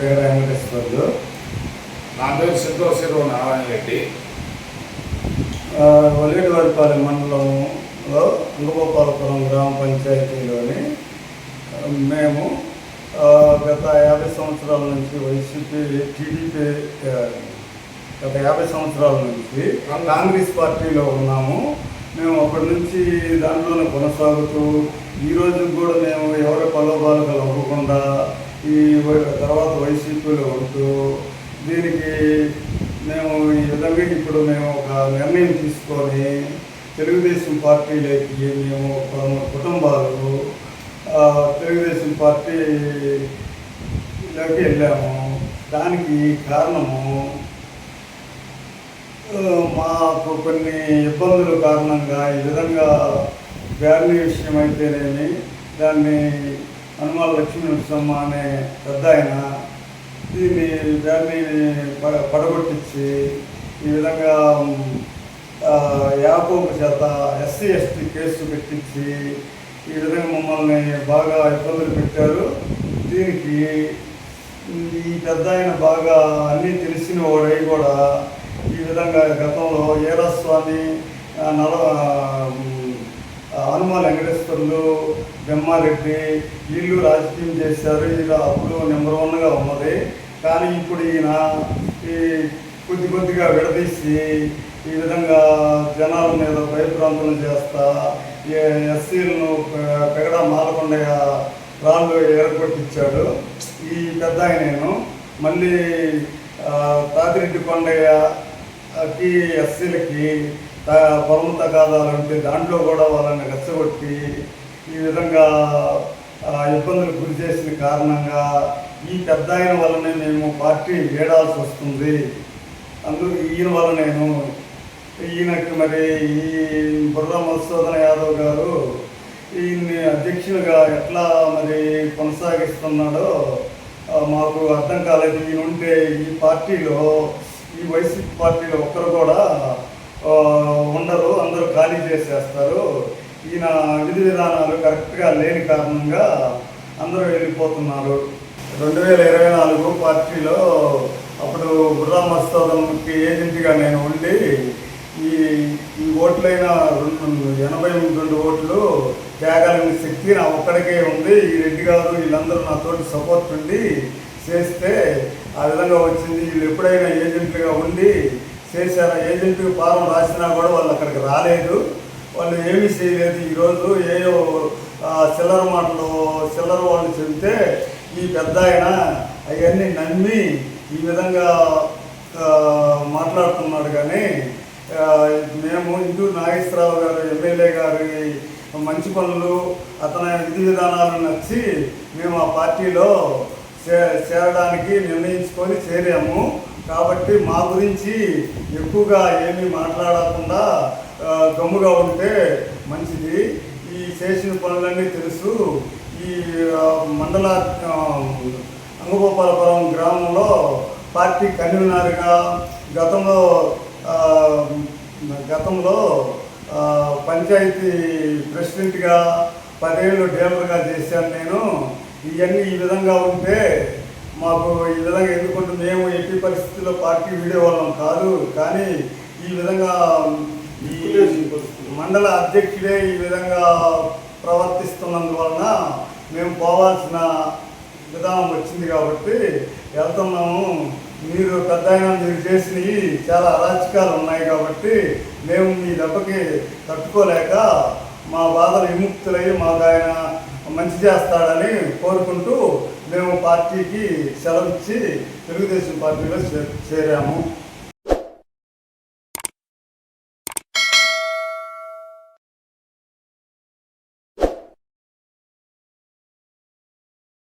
పేరు వెంకటేశ్వర్లు నా పేరు నారాయణ రెడ్డి. వలిగడవారిపాలెం మండలంలో అంగగోపాలపురం గ్రామ పంచాయతీలోని మేము గత యాభై సంవత్సరాల నుంచి వైసీపీ టీడీపీ గత యాభై సంవత్సరాల నుంచి కాంగ్రెస్ పార్టీలో ఉన్నాము. మేము అప్పటి నుంచి దాంట్లోనే కొనసాగుతూ ఈరోజు కూడా మేము ఎవరి పలోపాలకలు అవ్వకుండా ఈ వై- తర్వాత వైసీపీలో ఉంటూ దీనికి మేము ఈ విధంగా ఇప్పుడు మేము ఒక నిర్ణయం తీసుకొని తెలుగుదేశం పార్టీలోకి మేము కుటుంబాలు తెలుగుదేశం పార్టీలోకి వెళ్ళాము. దానికి కారణము మాకు కొన్ని ఇబ్బందుల కారణంగా ఈ విధంగా బ్యాలీ విషయం అయితేనేమి దాన్ని హనుమాన్ లక్ష్మీ నరసింహ అనే పెద్ద ఆయన దీన్ని బ్యాలీని ప- పడగొట్టించి ఈ విధంగా ఆ, చేత ఎస్సీ ఎస్టీ కేసు పెట్టించి ఈ విధంగా మమ్మల్ని బాగా ఇబ్బందులు పెట్టారు. దీనికి ఈ పెద్ద ఆయన బాగా అన్నీ తెలిసిన వాడై కూడా ఈ విధంగా గతంలో ఏరస్వామి నల హనుమాన్ వెంకటేశ్వర్లు బ్రహ్మారెడ్డి వీళ్ళు రాజకీయం చేశారు. ఇలా అప్పుడు నెంబర్ వన్గా ఉన్నది. కానీ ఇప్పుడు ఈయన ఈ కొద్ది కొద్దిగా విడదీసి ఈ విధంగా జనాల మీద భయప్రాంతం చేస్తా ఎస్సీలను పెగడ మాలకొండగా రాళ్ళు ఏర్పట్టించాడు. ఈ పెద్ద నేను మళ్ళీ తాతిరెడ్డి కొండయ్యకి ఎస్సీలకి పొలం తగాదాలు దాంట్లో కూడా వాళ్ళని రెచ్చగొట్టి ఈ విధంగా ఆ, ఇబ్బందులు గురి చేసిన కారణంగా ఈ పెద్ద ఆయన వల్లనే మేము పార్టీ వేడాల్సి వస్తుంది. అందుకు ఈయన వల్ల నేను ఈయనకి మరి ఈ బుర్ర మధుసూదన యాదవ్ గారు ఈయన్ని అధ్యక్షులుగా ఎట్లా మరి కొనసాగిస్తున్నాడో మాకు అర్థం కాలేదు. ఈయన ఉంటే ఈ పార్టీలో ఈ వైసీపీ పార్టీలో ఒక్కరు కూడా ఉండరు అందరూ ఖాళీ చేసేస్తారు. ఈయన విధి విధానాలు కరెక్ట్గా లేని కారణంగా అందరూ వెళ్ళిపోతున్నారు. రెండు వేల ఇరవై నాలుగు పార్టీలో అప్పుడు బుర్రా మస్తోదంకి ఏజెంట్గా నేను ఉండి ఈ ఈ ఓట్లైన రెండు ఎనభై రెండు ఓట్లు తేగలని శక్తి నా ఒక్కడికే ఉంది. ఈ రెడ్డి గారు వీళ్ళందరూ నాతోటి సపోర్ట్ ఉండి చేస్తే ఆ విధంగా వచ్చింది. వీళ్ళు ఎప్పుడైనా ఏజెంట్గా ఉండి చేశారు? ఏజెంట్కి ఫారం రాసినా కూడా వాళ్ళు అక్కడికి రాలేదు. వాళ్ళు ఏమీ చేయలేదు. ఈరోజు ఏయో చిల్లర మాటలు చిల్లర వాళ్ళు చెబితే ఈ పెద్ద ఆయన అవన్నీ నమ్మి ఈ విధంగా మాట్లాడుతున్నాడు కానీ మేము హిందూ నాగేశ్వరరావు గారు ఎమ్మెల్యే గారి మంచి పనులు అతని విధి విధానాలు నచ్చి మేము ఆ పార్టీలో చే చేరడానికి నిర్ణయించుకొని చేరాము. కాబట్టి మా గురించి ఎక్కువగా ఏమీ మాట్లాడకుండా గమ్ముగా ఉంటే మంచిది. ఈ చేసిన పనులన్నీ తెలుసు. ఈ మండల అంగగోపాలపురం గ్రామంలో పార్టీ కన్వీనర్గా గతంలో గతంలో పంచాయతీ ప్రెసిడెంట్గా పదేళ్ళు డీలర్గా చేశాను నేను. ఇవన్నీ ఈ విధంగా ఉంటే మాకు ఈ విధంగా ఎందుకంటే మేము ఎట్టి పరిస్థితుల్లో పార్టీ వీడే వాళ్ళం కాదు కానీ ఈ విధంగా ఈ మండల అధ్యక్షుడే ఈ విధంగా ప్రవర్తిస్తున్నందువలన మేము పోవాల్సిన విధానం వచ్చింది కాబట్టి వెళ్తున్నాము. మీరు పెద్ద మీరు చేసినవి చాలా అరాచకాలు ఉన్నాయి కాబట్టి మేము మీ దెబ్బకి తట్టుకోలేక మా బాధలు విముక్తులై మాకు ఆయన మంచి చేస్తాడని కోరుకుంటూ మేము పార్టీకి సెలవిచ్చి తెలుగుదేశం పార్టీలో చేరాము.